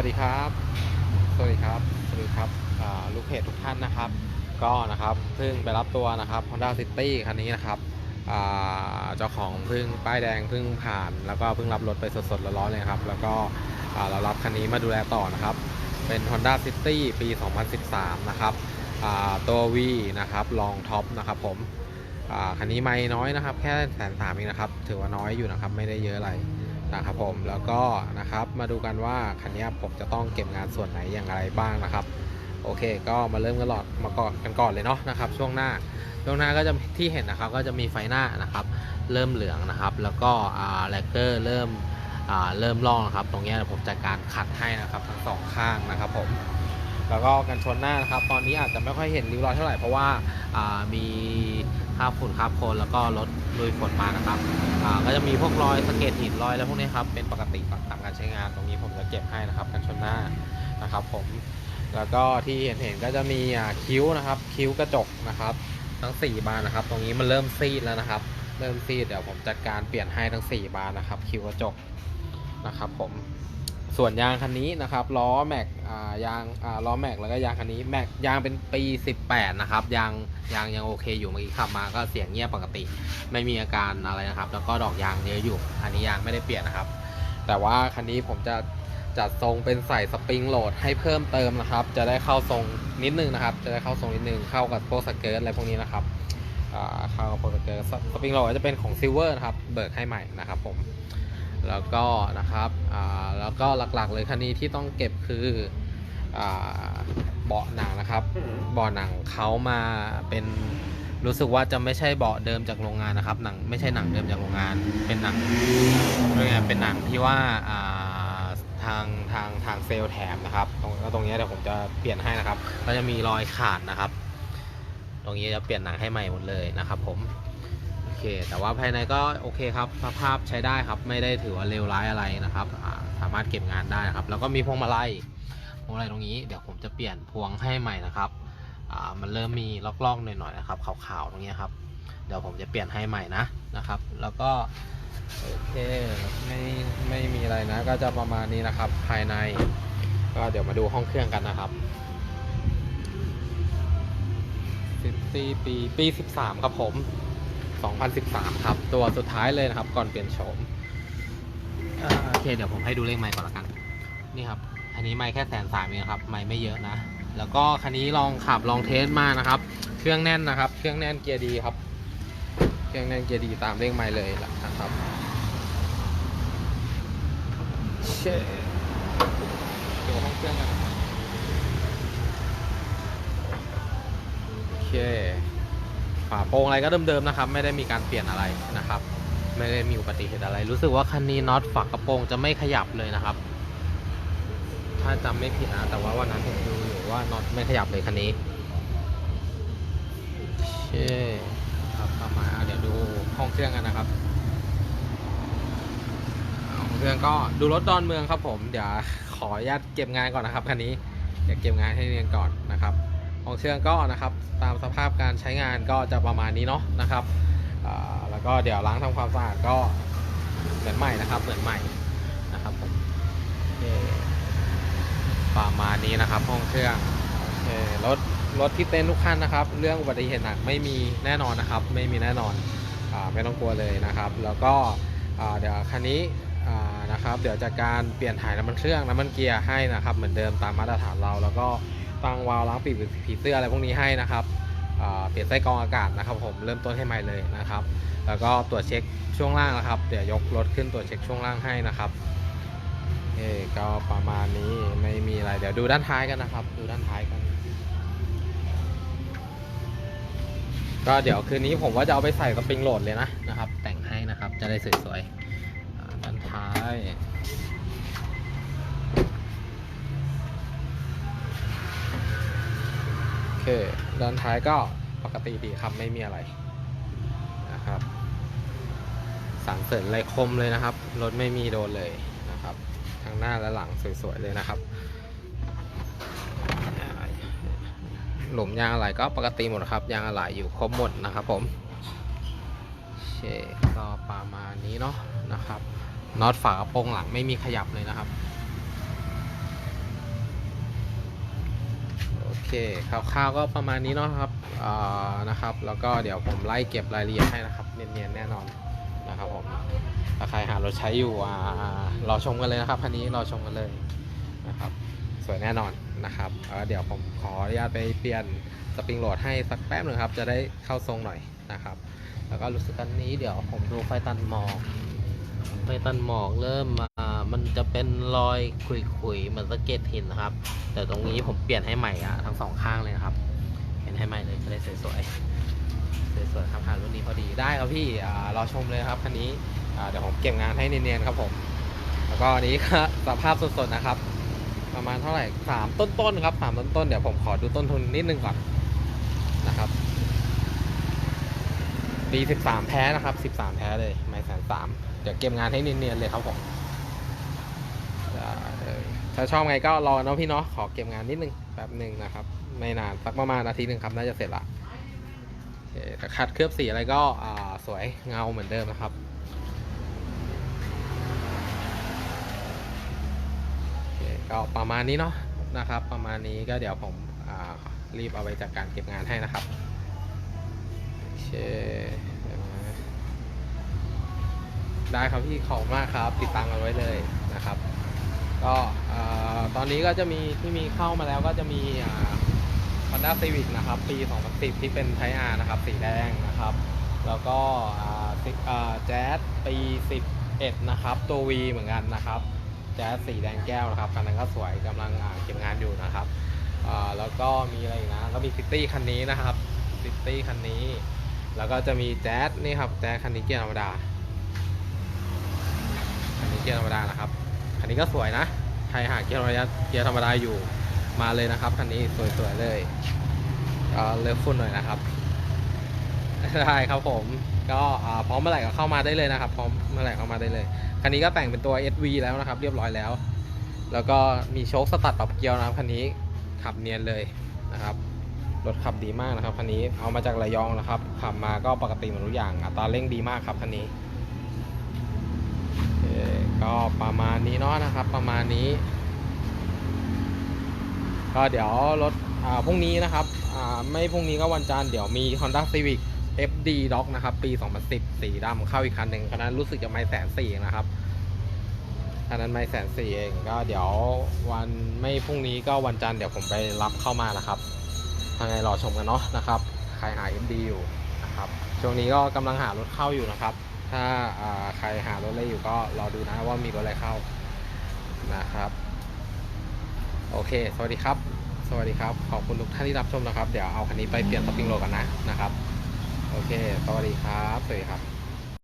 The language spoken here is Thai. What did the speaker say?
วัสดีครับ สวัสดีครับ สวัสดีครับลูกเพจทุกท่านนะครับ ก็นะครับเพิ่งไปรับตัวนะครับ Honda City คันนี้นะครับเจ้าของเพิ่งป้ายแดงเพิ่งผ่าน แล้วก็เพิ่งรับรถไปสดๆร้อนๆเลยครับ แล้วก็เรารับคันนี้มาดูแลต่อนะครับ เป็น Honda City ปี 2013 นะครับตัว V นะครับลองท็อปนะครับผมคันนี้ไม่น้อยนะครับ แค่แสนสามเองนะครับ ถือว่าน้อยอยู่นะครับ ไม่ได้เยอะอะไร นะครับผมแล้วก็นะครับมาดูกันว่าคันนี้ผมจะต้องเก็บงานส่วนไหนอย่างไรบ้างนะครับ โอเค ก็มาเริ่มกันหลอดมาก่อนกันก่อนเลยเนาะนะครับ ช่วงหน้าช่วงหน้าก็จะที่เห็นนะครับก็จะมีไฟหน้านะครับ เริ่มเหลืองนะครับ แล้วก็อ่าแลกเกอร์เริ่มอ่าเริ่มลอกนะครับ ตรงนี้ผมจัดการขัดให้นะครับทั้งสองข้างนะครับผม แล้วก็กันชนหน้านะครับ ตอนนี้อาจจะไม่ค่อยเห็นริ้วรอยเท่าไหร่เพราะว่ามีคราบฝุ่นคราบโคลนแล้วก็รถลุยฝนมานะครับก็จะมีพวกรอยสะเก็ดหินรอยแล้วพวกนี้ครับเป็นปกติตามการใช้งาน ตรงนี้ผมจะเก็บให้นะครับกันชนหน้านะครับ ผมแล้วก็ที่เห็นเห็นๆก็จะมีคิ้วนะครับ คิ้วกระจกนะครับ ทั้ง 4 บานนะครับ ตรงนี้มันเริ่มซีดแล้วนะครับ เริ่มซีดเดี๋ยวผมจัดการเปลี่ยนให้ทั้ง 4 บานนะครับ คิ้วกระจกนะครับ ผม ส่วนยางคันนี้นะครับล้อแม็กยางล้อแม็กแล้วก็ยางคันนี้แม็กยางเป็นปี 18 นะครับยางยางยังโอเคอยู่เมื่อกี้ขับมาก็เสียงเงียบปกติ ไม่มีอาการอะไรนะครับ แล้วก็ดอกยางเยอะอยู่ อันนี้ยางไม่ได้เปลี่ยนนะครับ แต่ว่าคันนี้ผมจะจัดทรงเป็นใส่สปริงโหลดให้เพิ่มเติมนะครับ จะได้เข้าทรงนิดนึงนะครับ จะได้เข้าทรงนิดนึงเข้ากับพวกสเกิร์ตอะไรพวกนี้นะครับเข้ากับพวกสเกิร์ตสสปริงโหลดจะเป็นของซิลเวอร์นะครับเบิกให้ใหม่นะครับผม แล้วก็นะครับอ่าแล้วก็หลักๆเลยคันนี้ที่ต้องเก็บคืออ่าเบาะหนังนะครับเบาะหนังเขามาเป็นรู้สึกว่าจะไม่ใช่เบาะเดิมจากโรงงานนะครับหนังไม่ใช่หนังเดิมจากโรงงาน เป็นหนังเรียกไงเป็นหนังที่ว่าอ่าทางทางทางเซลล์แถมนะครับตรงตรงนี้เดี๋ยวผมจะเปลี่ยนให้นะครับ ก็จะมีรอยขาดนะครับ ตรงนี้จะเปลี่ยนหนังให้ใหม่หมดเลยนะครับ ผมโอ เค แต่ว่าภายในก็โอเคครับสภาพใช้ได้ครับไม่ได้ถือว่าเลวร้ายอะไรนะครับสามารถเก็บงานได้นะครับ แล้วก็มีพวงมาลัยพวงมาลัยตรงนี้เดี๋ยวผมจะเปลี่ยนพวงให้ใหม่นะครับมันเริ่มมีลอกๆหน่อยๆนะครับขาวๆตรงนี้ครับ เดี๋ยวผมจะเปลี่ยนให้ใหม่นะนะครับ แล้วก็โอเคไม่ไม่มีอะไรนะ ก็จะประมาณนี้นะครับ ภายใน ก็เดี๋ยวมาดูห้องเครื่องกันนะครับซิตี้ปี ปี 13 ครับผม 2013 ครับ ตัวสุดท้ายเลยนะครับ ก่อนเปลี่ยนโฉมอ่าโอเค เดี๋ยวผมให้ดูเลขไมค์ก่อนละกัน นี่ครับ อันนี้ไมค์แค่แสนสามเองครับ ไมค์ไม่เยอะนะ แล้วก็คันนี้ลองขับลองเทสมานะครับ เครื่องแน่นนะครับ เครื่องแน่นเกียร์ดีครับ เครื่องแน่นเกียร์ดีตามเลขไมค์เลยนะครับเช่ดูห้องเครื่องกันะครับโอเค ฝาโปรงอะไรก็เดิมๆนะครับ ไม่ได้มีการเปลี่ยนอะไรนะครับ ไม่ได้มีอุบัติเหตุอะไร รู้สึกว่าคันนี้น็อตฝากระโปรงจะไม่ขยับเลยนะครับ ถ้าจำไม่ผิดนะแต่ว่าวันนั้นผมดูอยู่ว่าน็อตไม่ขยับเลยคันนี้เช่ครับประมาณเดี๋ยวดูห้องเครื่องกันนะครับห้องเครื่องก็ดูรถดอนเมืองครับผมเดี๋ยวขออนุญาตเก็บงานก่อนนะครับคันนี้เดี๋ยวเก็บงานให้เรียนก่อนนะครับ ของเครื่องก็นะครับ ตามสภาพการใช้งานก็จะประมาณนี้เนาะนะครับแล้วก็เดี๋ยวล้างทำความสะอาดก็เหมือนใหม่นะครับ เหมือนใหม่นะครับผมประมาณนี้นะครับห้องเครื่องรถรถที่เต้นทุกคันนะครับ เรื่องอุบัติเหตุหนักไม่มีแน่นอนนะครับ ไม่มีแน่นอนอไม่ต้องกลัวเลยนะครับ แล้วก็เดี๋ยวคันนี้นะครับ เดี๋ยวจากการเปลี่ยนถ่ายน้ำมันเครื่องน้ำมันเกียร์ให้นะครับ เหมือนเดิมตามมาตรฐานเราแล้วก็ ตั้งวาล์วล้างปีกผีเสื้ออะไรพวกนี้ให้นะครับเปลี่ยนไส้กรองอากาศนะครับ ผมเริ่มต้นให้ใหม่เลยนะครับ แล้วก็ตรวจเช็คช่วงล่างนะครับ เดี๋ยวยกรถขึ้นตรวจเช็คช่วงล่างให้นะครับเอก็ประมาณนี้ไม่มีอะไรเดี๋ยวดูด้านท้ายกันนะครับ ดูด้านท้ายกันก็เดี๋ยวคืนนี้ผมว่าจะเอาไปใส่สปริงโหลดเลยนะนะครับ แต่งให้นะครับจะได้สวยๆด้านท้าย เด้านท้ายก็ปกติดีครับไม่มีอะไรนะครับ สังเสริญไรคมเลยนะครับ รถไม่มีโดนเลยนะครับ ทั้งหน้าและหลังสวยๆเลยนะครับ หลุมยางอะไรก็ปกติหมดครับ ยางอะไรอยู่ครบหมดนะครับผมโอเคก็ประมาณนี้เนาะนะครับน็อตฝากระโปรงหลังไม่มีขยับเลยนะครับ เคคร่าวๆก็ประมาณนี้เนาะครับนะครับ แล้วก็เดี๋ยวผมไล่เก็บรายละเอียดให้นะครับ เนียนๆแน่นอนนะครับผมถ้าใครหารถใช้อยู่อ่ารอชมกันเลยนะครับคันนี้รอชมกันเลยนะครับ สวยแน่นอนนะครับเเดี๋ยวผมขออนุญาตไปเปลี่ยนสปริงโหลดให้สักแป๊บหนึ่งครับ จะได้เข้าทรงหน่อยนะครับ แล้วก็รู้สึกอันนี้เดี๋ยวผมดูไฟตันมอก ไฟตันหมอกเริ่มมามันจะเป็นรอยขุยๆเหมือนสะเก็ดหินนะครับ แต่ตรงนี้ผมเปลี่ยนให้ใหม่อะทั้งสองข้างเลยนะครับเปลี่ยนให้ใหม่เลยจะได้สวยๆสวยๆครับหารุ่นนี้พอดีได้ครับพี่อ่ารอชมเลยครับคันนี้อ่าเดี๋ยวผมเก็บงานให้เนียนๆครับผม แล้วก็อันนี้ก็สภาพสดๆนะครับ ประมาณเท่าไหร่สามต้นๆครับสามต้นๆเดี๋ยวผมขอดูต้นทุนนิดนึงก่อนนะครับปีสิบสามแพ้นะครับสิบสามแพ้เลย ไม่แสนสาม เดี๋ยวเก็บงานให้เนียนๆเลยครับผมถ้าชอบไงก็รอเนาะพี่เนาะขอเก็บงานนิดนึงแป๊บหนึ่งนะครับ ไม่นานสักประมาณนาทีหนึ่งครับน่าจะเสร็จละแต่ขัดเคลือบสีอะไรก็สวยเงาเหมือนเดิมนะครับโอเคก็ประมาณนี้เนาะนะครับ ประมาณนี้ก็เดี๋ยวผมรีบเอาไปจัดการเก็บงานให้นะครับโอเค ได้ครับพี่ขอบมากครับ ติดตามกันไว้เลยนะครับ ก็ตอนนี้ก็จะมีที่มีเข้ามาแล้วก็จะมีอ่า Honda Civic นะครับ ปี 2010 ที่เป็นไทอาร์นะครับ สีแดงนะครับ แล้วก็แจ๊สปี 11 นะครับ ตัว V เหมือนกันนะครับแจ๊สสีแดงแก้วนะครับคันนั้นก็สวยกำลังเก็บงานอยู่นะครับแล้วก็มีอะไรนะก็มีซิตี้คันนี้นะครับซิตี้คันนี้ แล้วก็จะมีแจ๊สนี่ครับแจ๊สคันนี้เกียร์ธรรมดา กียร์ธรรมดานะครับ คันนี้ก็สวยนะ ใครหาเกียร์ธรรมดาเกียร์ธรรมดาอยู่มาเลยนะครับ คันนี้สวยๆเลยก็เลือกฝุ่นหน่อยนะครับได้ครับผม ก็พร้อมเมื่อไหร่ก็เข้ามาได้เลยนะครับ พร้อมเมื่อไหร่เข้ามาได้เลย คันนี้ก็แต่งเป็นตัว SV แล้วนะครับ เรียบร้อยแล้ว แล้วก็มีโชคสตัดปรับเกียร์นะครับคันนี้ขับเนียนเลยนะครับรถขับดีมากนะครับคันนี้เอามาจากระยองนะครับขับมาก็ปกติหมดทุกอย่างอัตราเร่งดีมากครับคันนี้ ก็ประมาณนี้เนาะนะครับ ประมาณนี้ ก็เดี๋ยวรถอ่าพรุ่งนี้นะครับอ่าไม่พรุ่งนี้ก็วันจันทร์เดี๋ยวมี Honda Civic FD Doc นะครับ ปี 2010 สีดำเข้าอีกคันหนึ่งคันนั้นรู้สึกจะไม่แสนสี่นะครับคันนั้นไม่แสนสี่เองก็เดี๋ยววันไม่พรุ่งนี้ก็วันจันทร์เดี๋ยวผมไปรับเข้ามานะครับทางไงรอชมกันเนาะนะครับ ใครหา FD อยู่นะครับช่วงนี้ก็กำลังหารถเข้าอยู่นะครับ ถ้าใครหารถอะไรอยู่ก็รอดูนะว่ามีรถอะไรเข้านะครับ โอเค สวัสดีครับ สวัสดีครับ ขอบคุณทุกท่านที่รับชมนะครับ เดี๋ยวเอาคันนี้ไปเปลี่ยนสปริงโหลดกันนะนะครับ โอเค สวัสดีครับ สวัสดีครับ